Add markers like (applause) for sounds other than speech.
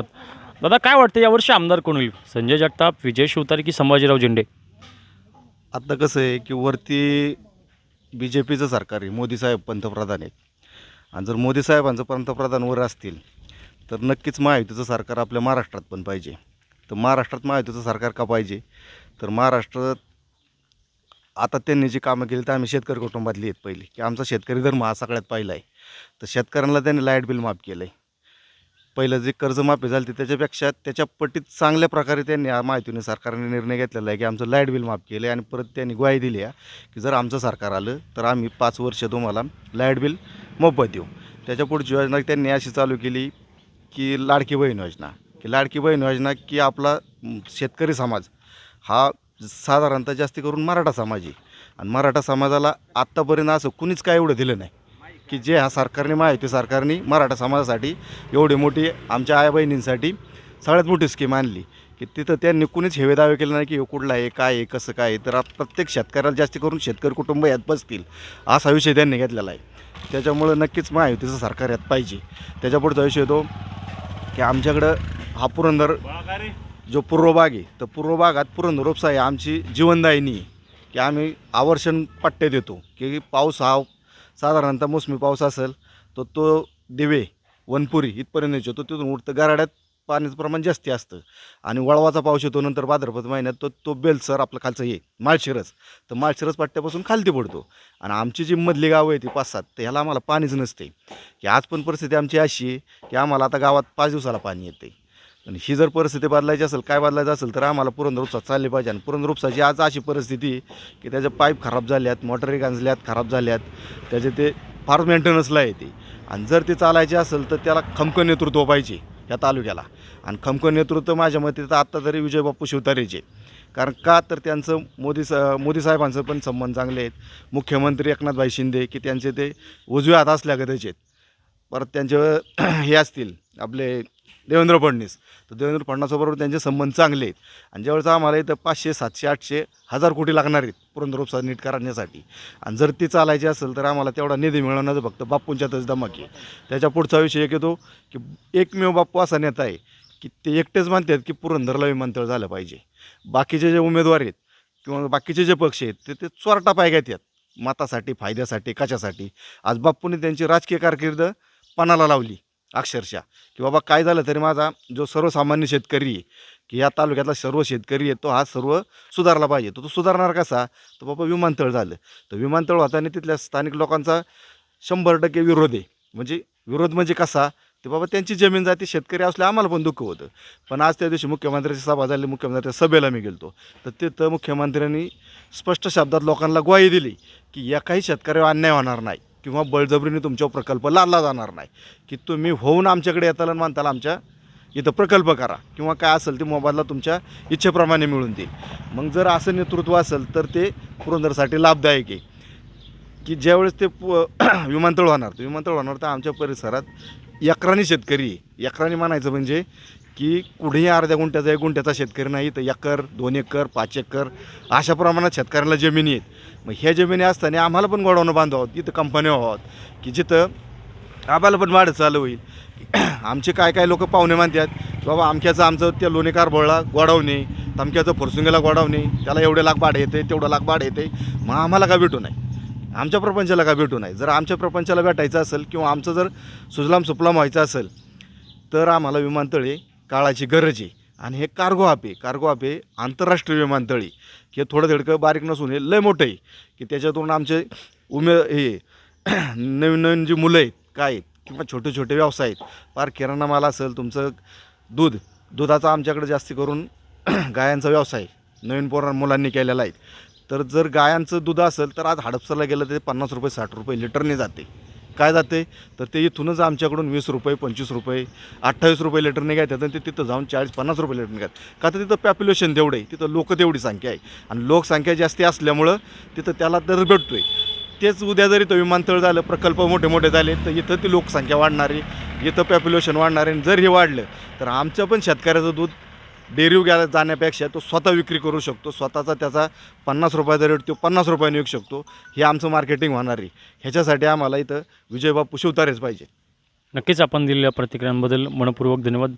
दादा काय वाटतं यावर्षी आमदार कोण होईल? संजय जगताप विजय शिवतारे की संभाजीराव झेंडे? आता कसं आहे की वरती बी जे पीचं सरकार आहे मोदी साहेब पंतप्रधान आहेत. आणि जर मोदी साहेबांचं पंतप्रधान वर असतील तर नक्कीच महायुतीचं सरकार आपल्या महाराष्ट्रात पण पाहिजे. तर महाराष्ट्रात महायुतीचं सरकार का पाहिजे? तर महाराष्ट्रात आता त्यांनी जी कामं केली तर आम्ही शेतकरी कुटुंबातली आहेत पहिली. की आमचा शेतकरी धर्म हा सगळ्यात पहिला आहे. तर शेतकऱ्यांना त्यांनी लाइट बिल माफ केलं आहे पहिलं जे कर्जमाफी झाली होती त्याच्यापेक्षा त्याच्या पटीत चांगल्या प्रकारे त्यांनी या माहितीने सरकारने निर्णय घेतलेला आहे की आमचं लाइट बिल माफ केलं आहे आणि परत त्यांनी ग्वाही दिली आहे की जर आमचं सरकार आलं तर आम्ही पाच वर्ष तुम्हाला लाइट बिल मोफत देऊ. त्याच्या पुढची योजना त्यांनी अशी चालू केली की लाडकी बहीण योजना. की लाडकी बहीण योजना की आपला शेतकरी समाज हा साधारणतः जास्ती करून मराठा समाज आहे. आणि मराठा समाजाला आत्तापर्यंत असं कुणीच काय एवढं दिलं नाही. की जे हा सरकारने माहिती सरकारने मराठा समाजासाठी एवढी मोठी आमच्या आई बहिणींसाठी सगळ्यात मोठी स्कीम आणली. की तिथं त्यांनी कुणीच हेवे दावे केले नाही की हे कुठला आहे काय आहे कसं काय आहे. तर प्रत्येक शेतकऱ्याला जास्त करून शेतकरी कुटुंब यात बसतील असा विषय त्यांनी घेतलेला आहे. त्याच्यामुळं नक्कीच महायुतीचं सरकार यात पाहिजे. त्याच्यापुढचा विषय येतो की आमच्याकडं हा पुरंदर जो पूर्व भाग आहे तर पूर्व भागात पुरंदर उपसा आहे आमची जीवनदायिनी आहे. की आम्ही आवर्षण पट्टे देतो की पाऊस हा साधारणतः मोसमी पाऊस असेल तर तो दिवे वनपुरी इथपर्यंत येतो. तो तिथून उठतं गराड्यात पाण्याचं प्रमाण जास्ती असतं. आणि वळवाचा पाऊस येतो नंतर भाद्रपद महिन्यात तो तो बेलसर आपलं खालचं ये माळशिरस. तर माळशिरस पट्ट्यापासून खालती पडतो. आणि आमची जी मधली गावं आहे ती पाच सात तर ह्याला आम्हाला पाणीच नसते. की आज पण परिस्थिती आमची अशी आहे की आम्हाला आता गावात पाच दिवसाला पाणी येते. आणि ही जर परिस्थिती बदलायची असेल काय बदलायचं असेल तर आम्हाला पुरंदर उपसा चालली पाहिजे. आणि पुरंदर उपसाची आज अशी परिस्थिती की त्याचे पाईप खराब झाल्यात मोटरी गांजल्यात खराब झाल्यात त्याचे ते फार मेंटेनन्सला येते आणि जर ते चालायचे असेल तर त्याला खमकं नेतृत्व पाहिजे या तालुक्याला. आणि खमकं नेतृत्व माझ्या मते तर आत्ता तरी विजय बाप्पू शिवतारेचे. कारण का तर त्यांचं मोदी स मोदी साहेबांचं पण संबंध चांगले आहेत. मुख्यमंत्री एकनाथभाई शिंदे की त्यांचे ते उजव्या हात असल्यागतच आहेत परत त्यांचे (clears throat) हे असतील आपले देवेंद्र फडणवीस. तर देवेंद्र फडणवीसबरोबर त्यांचे संबंध चांगले आहेत. आणि ज्यावेळेस आम्हाला इथं पाचशे सातशे आठशे हजार कोटी लागणार आहेत पुरंदर उपसा नीट करण्यासाठी. आणि जर ती चालायची असेल तर आम्हाला तेवढा निधी मिळवण्याचं फक्त बाप्पूंच्यातच धमक आहे. त्याच्या पुढचा विषय एक येतो की एकमेव बाप्पू असा नेता आहे की ते एकटेच मानतात की पुरंदरला विमानतळ झालं पाहिजे. बाकीचे जे उमेदवार आहेत किंवा बाकीचे जे पक्ष आहेत ते ते चोरटा पाय घेतात. मतासाठी फायद्यासाठी कशासाठी? आज बाप्पूने त्यांची राजकीय कारकीर्द पणाला लावली अक्षरशः. की बाबा काय झालं तरी माझा जो सर्वसामान्य शेतकरी आहे की या तालुक्यातला सर्व शेतकरी आहे तो हा सर्व सुधारला पाहिजे. तो तो सुधारणार कसा? तर बाबा विमानतळ झालं. तर विमानतळ होताना तिथल्या स्थानिक लोकांचा शंभर टक्के विरोध आहे. म्हणजे विरोध म्हणजे कसा? ते बाबा त्यांची जमीन जाते शेतकरी असल्या आम्हाला पण दुःख होतं. पण आज त्या दिवशी मुख्यमंत्र्याची सभा झाली मुख्यमंत्र्याच्या सभेला मी गेलो तर तिथं मुख्यमंत्र्यांनी स्पष्ट शब्दात लोकांना ग्वाही दिली की या काही शेतकऱ्यावर अन्याय होणार नाही. किंवा बळजबरीने तुमच्यावर प्रकल्प लादला जाणार नाही. की तुम्ही होऊन आमच्याकडे येताल आणि म्हणताल आमच्या इथं प्रकल्प करा. किंवा काय असेल ते मोबाईलला तुमच्या इच्छेप्रमाणे मिळून देईल. मग जर असं नेतृत्व असेल तर ते पुरंदरसाठी लाभदायक आहे. की ज्यावेळेस ते प (clears throat) विमानतळ होणार विमानतळ होणार तर आमच्या परिसरात यकरानी शेतकरी. आहे. म्हणायचं म्हणजे की कुठेही अर्ध्या गुंठ्याचा एक गुंठ्याचा शेतकरी नाही तर एकर दोन एकर पाच एकर अशा प्रमाणात शेतकऱ्याला जमिनी आहेत. मग ह्या जमिनी असताना आम्हाला पण गोडावणं बांधावं इथं कंपन्या व्हावं की जिथं आम्हाला पण वाढ चालू होईल. (clears throat) आमचे काय काय लोक पाहुणे मानतात बाबा अमक्याचं आमचं त्या लोणी बळला गोडावणे तमक्याचं फुरसुंगीला गोडावणे त्याला एवढे लाख भाडं येते तेवढं लाख भाडं येते मग आम्हाला का भेटू नाही आमच्या प्रपंचाला का भेटू नाही? जर आमच्या प्रपंचाला भेटायचं असेल किंवा आमचं जर सुजलाम सुफलाम व्हायचं असेल तर आम्हाला विमानतळे काळाची गरज आहे. आणि हे कार्गो आपे कार्गो आपे आंतरराष्ट्रीय विमानतळी हे थोडं धडकं बारीक नसून हे लय मोठं आहे. की त्याच्यातून आमचे उमे हे (clears throat) नवीन नवीन जी मुलं आहेत काय आहेत किंवा छोटे छोटे व्यवसाय आहेत. फार किराणा माल असेल तुमचं दूध दुधाचा आमच्याकडे जास्ती करून (clears throat) गायांचा व्यवसाय नवीन पोरा मुलांनी केलेला आहे. तर जर गायांचं दूध असेल तर आज हडपसरला गेलं तर ते पन्नास रुपये साठ रुपये लिटरने जाते. काय जाते? तर ते इथूनच आमच्याकडून वीस रुपये पंचवीस रुपये अठ्ठावीस रुपये लिटरने घेतात आणि ते तिथं जाऊन चाळीस पन्नास रुपये लिटरने घ्यायचं का तर तिथं पॉप्युलेशन तेवढे तिथं लोक तेवढी संख्या आहे. आणि लोकसंख्या जास्ती असल्यामुळं तिथं त्याला दर भेटतो आहे तेच उद्या जरी तो विमानतळ झालं प्रकल्प मोठे मोठे झाले तर इथं ती लोकसंख्या वाढणारी इथं पॉप्युलेशन वाढणार आणि जर हे वाढलं तर आमचं पण शेतकऱ्याचं दूध डेअरी घ्यायला जाण्यापेक्षा तो स्वतः विक्री करू शकतो. स्वतःचा त्याचा पन्नास रुपयाचा रेट तो पन्नास रुपयाने विकू शकतो. हे आमचं मार्केटिंग होणार आहे. ह्याच्यासाठी आम्हाला इथं विजयबापू शिवतारेच पाहिजे. नक्कीच आपण दिलेल्या प्रतिक्रियांबद्दल मनपूर्वक धन्यवाद.